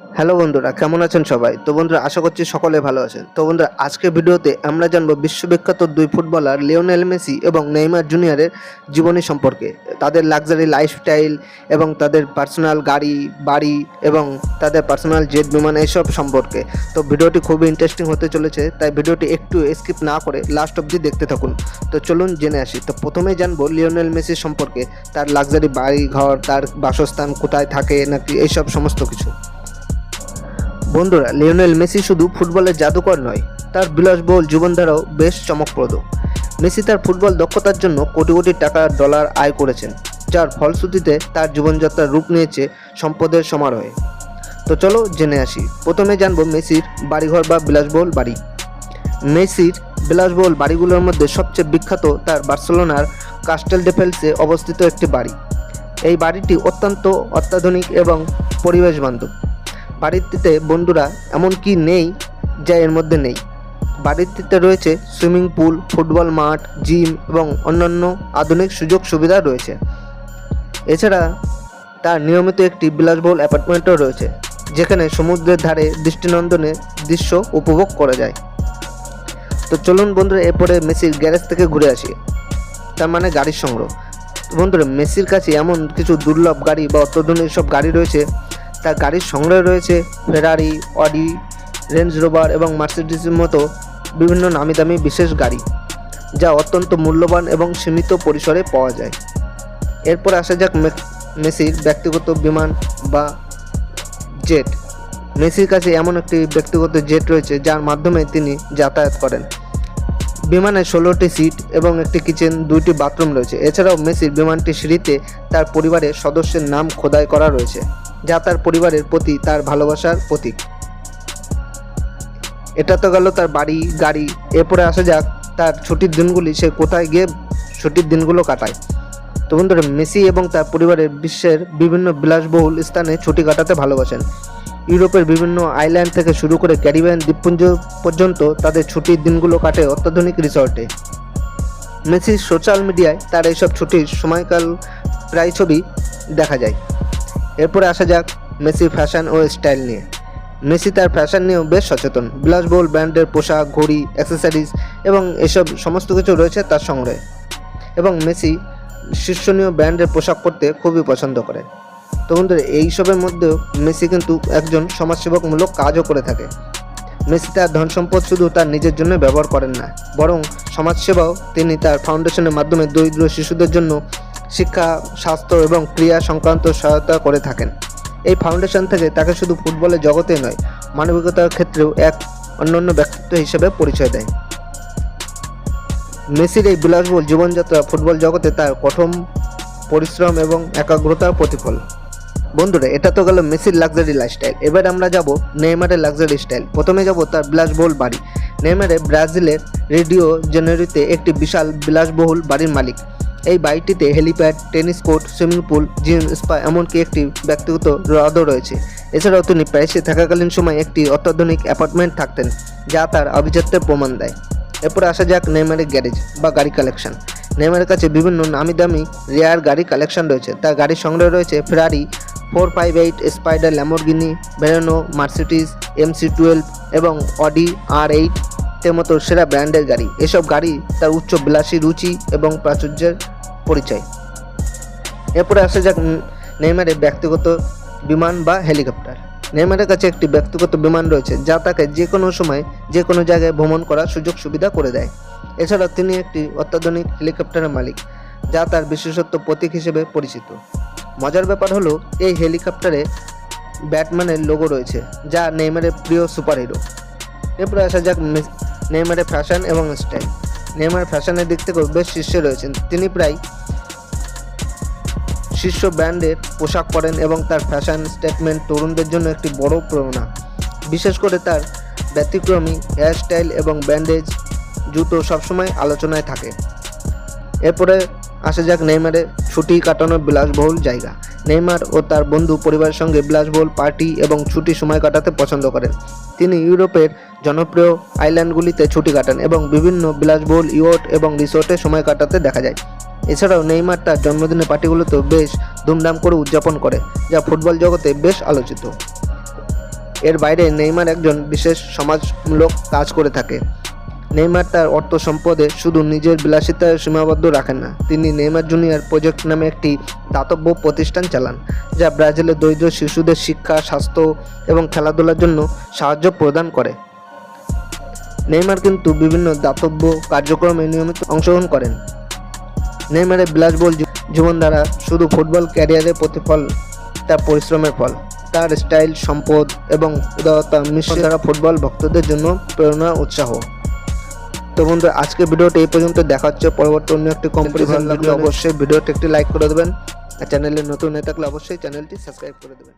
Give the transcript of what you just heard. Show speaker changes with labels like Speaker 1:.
Speaker 1: Hello বন্ধুরা, কেমন আছেন সবাই? তো বন্ধুরা, আশা করছি সকলে ভালো আছেন। তো বন্ধুরা, আজকে ভিডিওতে আমরা জানব বিশ্ববিখ্যাত দুই ফুটবলার লিওনেল মেসি এবং নেইমার জুনিয়রের জীবনী সম্পর্কে। তাদের লাক্সারি লাইফস্টাইল এবং তাদের পার্সোনাল গাড়ি, বাড়ি এবং তাদের পার্সোনাল জেট বিমান এইসব সম্পর্কে। তো ভিডিওটি খুবই ইন্টারেস্টিং হতে চলেছে, তাই ভিডিওটি একটু স্কিপ না করে লাস্ট অবধি দেখতে থাকুন। তো চলুন জেনে আসি। তো প্রথমেই জানব লিওনেল মেসি সম্পর্কে, তার লাক্সারি বাড়ি ঘর তার বাসস্থান কোথায় থাকে নাকি, এইসব সমস্ত কিছু। বন্ধুরা, লিওনেল মেসি শুধু ফুটবলের জাদুকর নয়, তার বিলাসবহুল জীবনধারাও বেশ চমকপ্রদ। মেসি তার ফুটবল দক্ষতার জন্য কোটি কোটি টাকা ডলার আয় করেছেন, যার ফলশ্রুতিতে তার জীবনযাত্রার রূপ নিয়েছে সম্পদের সমারোহে। তো চলো জেনে আসি, প্রথমে জানব মেসির বাড়িঘর বা বিলাসবহুল বাড়ি। মেসির বিলাসবহুল বাড়িগুলোর মধ্যে সবচেয়ে বিখ্যাত তার বার্সেলোনার কাস্টেল ডেফেলসে অবস্থিত একটি বাড়ি। এই বাড়িটি অত্যন্ত অত্যাধুনিক এবং পরিবেশ বান্ধব বাড়িটিতে বন্ধুরা এমন কি নেই যা এর মধ্যে নেই? বাড়িটিতে রয়েছে সুইমিং পুল, ফুটবল মাঠ, জিম এবং অন্যান্য আধুনিক সুযোগ সুবিধা রয়েছে। এছাড়া তার নিয়মিত একটি বিলাসবহুল অ্যাপার্টমেন্টও রয়েছে, যেখানে সমুদ্রের ধারে দৃষ্টিনন্দনের দৃশ্য উপভোগ করা যায়। তো চলুন বন্ধুরা, এরপরে মেসির গ্যারেজ থেকে ঘুরে আসি। তার মানে গাড়ির সংগ্রহ। বন্ধুরা, মেসির কাছে এমন কিছু দুর্লভ গাড়ি বা অত্যাধুনিক সব গাড়ি রয়েছে তার গাড়ির সংগ্রহে রয়েছে ফেরারি অডি রেঞ্জ রোভার এবং মার্সিডিসের মতো বিভিন্ন নামি দামি বিশেষ গাড়ি, যা অত্যন্ত মূল্যবান এবং সীমিত পরিসরে পাওয়া যায়। এরপর আসা যাক মেসির ব্যক্তিগত বিমান বা জেট। মেসির কাছে এমন একটি ব্যক্তিগত জেট রয়েছে, যার মাধ্যমে তিনি যাতায়াত করেন। বিমানে ষোলোটি সিট এবং একটি কিচেন, দুইটি বাথরুম রয়েছে। এছাড়াও মেসির বিমানটি সিঁড়িতে তার পরিবারের সদস্যের নাম খোদাই করা রয়েছে। যা তার পরিবারের প্রতি তার ভালোবাসার প্রতীক। এটা তো গেল তার বাড়ি, গাড়ি। এরপরে আসা যাক তার ছুটির দিনগুলি, সে কোথায় গিয়ে ছুটির দিনগুলো কাটায়। তো বন্ধুরা, মেসি এবং তার পরিবারের বিশ্বের বিভিন্ন বিলাসবহুল স্থানে ছুটি কাটাতে ভালোবাসেন। ইউরোপের বিভিন্ন আইল্যান্ড থেকে শুরু করে ক্যারিবিয়ান দ্বীপপুঞ্জ পর্যন্ত তাদের ছুটির দিনগুলো কাটে অত্যাধুনিক রিসর্টে। মেসি সোশ্যাল মিডিয়ায় তার এইসব ছুটির সময়কাল প্রায় ছবি দেখা যায়। এরপরে আসা যাক মেসি ফ্যাশন ও স্টাইল নিয়ে। মেসি তার ফ্যাশন নিয়েও বেশ সচেতন। বিলাসবহুল ব্র্যান্ডের পোশাক, ঘড়ি অ্যাক্সেসরিজ এবং এসব সমস্ত কিছু রয়েছে তার সংগ্রহে। এবং মেসি শীর্ষণীয় ব্র্যান্ডের পোশাক পরতে খুবই পছন্দ করে। তো বন্ধুরা এইসবের মধ্যেও মেসি কিন্তু একজন সমাজসেবকমূলক কাজও করে থাকে। মেসি তার ধন সম্পদ শুধু তার নিজের জন্য ব্যবহার করেন না, বরং সমাজসেবাও তিনি তার ফাউন্ডেশনের মাধ্যমে দরিদ্র শিশুদের জন্য শিক্ষা, স্বাস্থ্য এবং ক্রিয়া সংক্রান্ত সহায়তা করে থাকেন। এই ফাউন্ডেশন থেকে তাকে শুধু ফুটবলের জগতে নয়, মানবিকতার ক্ষেত্রেও এক অন্যান্য ব্যক্তিত্ব হিসেবে পরিচয় দেয়। মেসির এই বিলাসবহুল জীবনযাত্রা ফুটবল জগতে তার কঠোর পরিশ্রম এবং একাগ্রতার প্রতিফল। বন্ধুরা, এটা তো গেল মেসির লাক্সারি লাইফস্টাইল এবার আমরা যাব নেইমারের লাক্সারি স্টাইল প্রথমে যাব তার বিলাসবহুল বাড়ি। নেইমারে ব্রাজিলের রেডিও জেনারিতে একটি বিশাল বিলাসবহুল বাড়ির মালিক। এই বাড়িটিতে helipad, tennis court, swimming pool, gym, spa এমনকি একটি ব্যক্তিগত হ্রদও রয়েছে। এছাড়াও তিনি প্যারিসে থাকাকালীন সময় একটি অত্যাধুনিক অ্যাপার্টমেন্ট থাকতেন, যা তার আভিজাত্যের প্রমাণ দেয়। এরপরে আসা যাক নেইমারের গ্যারেজ বা গাড়ি কালেকশন। নেইমারের কাছে বিভিন্ন নামি দামি রেয়ার গাড়ি কালেকশন রয়েছে। তার গাড়ির সংগ্রহে রয়েছে Ferrari four five eight Spider Lamborghini Veneno Mercedes M C twelve এবং অডি আর এইট এর মতো সেরা ব্র্যান্ডের গাড়ি। এসব গাড়ি তার উচ্চ বিলাসী রুচি এবং প্রাচুর্যের পরিচয়। এরপরে আসা যাক নেইমারের ব্যক্তিগত বিমান বা হেলিকপ্টার। নেইমারের কাছে একটি ব্যক্তিগত বিমান রয়েছে, যা তাকে যে কোনো সময় যে কোনো জায়গায় ভ্রমণ করার সুযোগ সুবিধা করে দেয়। এছাড়াও তিনি একটি অত্যাধুনিক হেলিকপ্টারের মালিক, যা তার বিশেষত্ব প্রতীক হিসেবে পরিচিত। মজার ব্যাপার হলো, এই হেলিকপ্টারে ব্যাটম্যানের লোগো রয়েছে, যা নেইমারের প্রিয় সুপারহিরো। এরপরে আসা যাক নেইমারের ফ্যাশন এবং স্টাইল নেইমার ফ্যাশনের দিক থেকেও বেশ শীর্ষে রয়েছেন। তিনি প্রায় শীর্ষ ব্র্যান্ডের পোশাক পরেন এবং তার ফ্যাশন স্টেটমেন্ট তরুণদের জন্য একটি বড় প্রেরণা। বিশেষ করে তার ব্যতিক্রমী হেয়ারস্টাইল এবং ব্যান্ডেজ জুতো সবসময় আলোচনায় থাকে। এরপরে আসা যাক নেইমারের ছুটি কাটানোর বিলাসবহুল জায়গা। নেইমার ও তার বন্ধু পরিবারের সঙ্গে বিলাসবহুল পার্টি এবং ছুটি সময় কাটাতে পছন্দ করেন। তিনি ইউরোপের জনপ্রিয় আইল্যান্ডগুলিতে ছুটি কাটান এবং বিভিন্ন বিলাসবহুল ইয়ট এবং রিসোর্টে সময় কাটাতে দেখা যায়। এছাড়াও নেইমার তার জন্মদিনের পার্টিগুলোতেও বেশ ধুমধাম করে উদযাপন করে, যা ফুটবল জগতে বেশ আলোচিত। এর বাইরে নেইমার একজন বিশেষ সমাজমূলক কাজ করে থাকে। নেইমার তার অর্থ সম্পদে শুধু নিজের বিলাসিতায় সীমাবদ্ধ রাখেন না। তিনি নেইমার জুনিয়র প্রজেক্ট নামে একটি দাতব্য প্রতিষ্ঠান চালান, যা ব্রাজিলের দরিদ্র শিশুদের শিক্ষা, স্বাস্থ্য এবং খেলাধুলার জন্য সাহায্য প্রদান করে। নেইমার কিন্তু বিভিন্ন দাতব্য কার্যক্রমে নিয়মিত অংশগ্রহণ করেন। নেইমারের বিলাসবহুল জীবনধারা শুধু ফুটবল ক্যারিয়ারের প্রতিফল তার পরিশ্রমের ফল। তার স্টাইল, সম্পদ এবং উদারতা মিশ্র দ্বারা ফুটবল ভক্তদের জন্য প্রেরণা, উৎসাহ। তো বন্ধু আজকে ভিডিওটি এই পর্যন্ত। দেখা হচ্ছে পরবর্তী অন্য একটি কম্পিটিশন লাগলে অবশ্যই ভিডিওটি একটি লাইক করে দেবেন। আর চ্যানেলে নতুন হয়ে থাকলে অবশ্যই চ্যানেলটি সাবস্ক্রাইব করে দেবেন।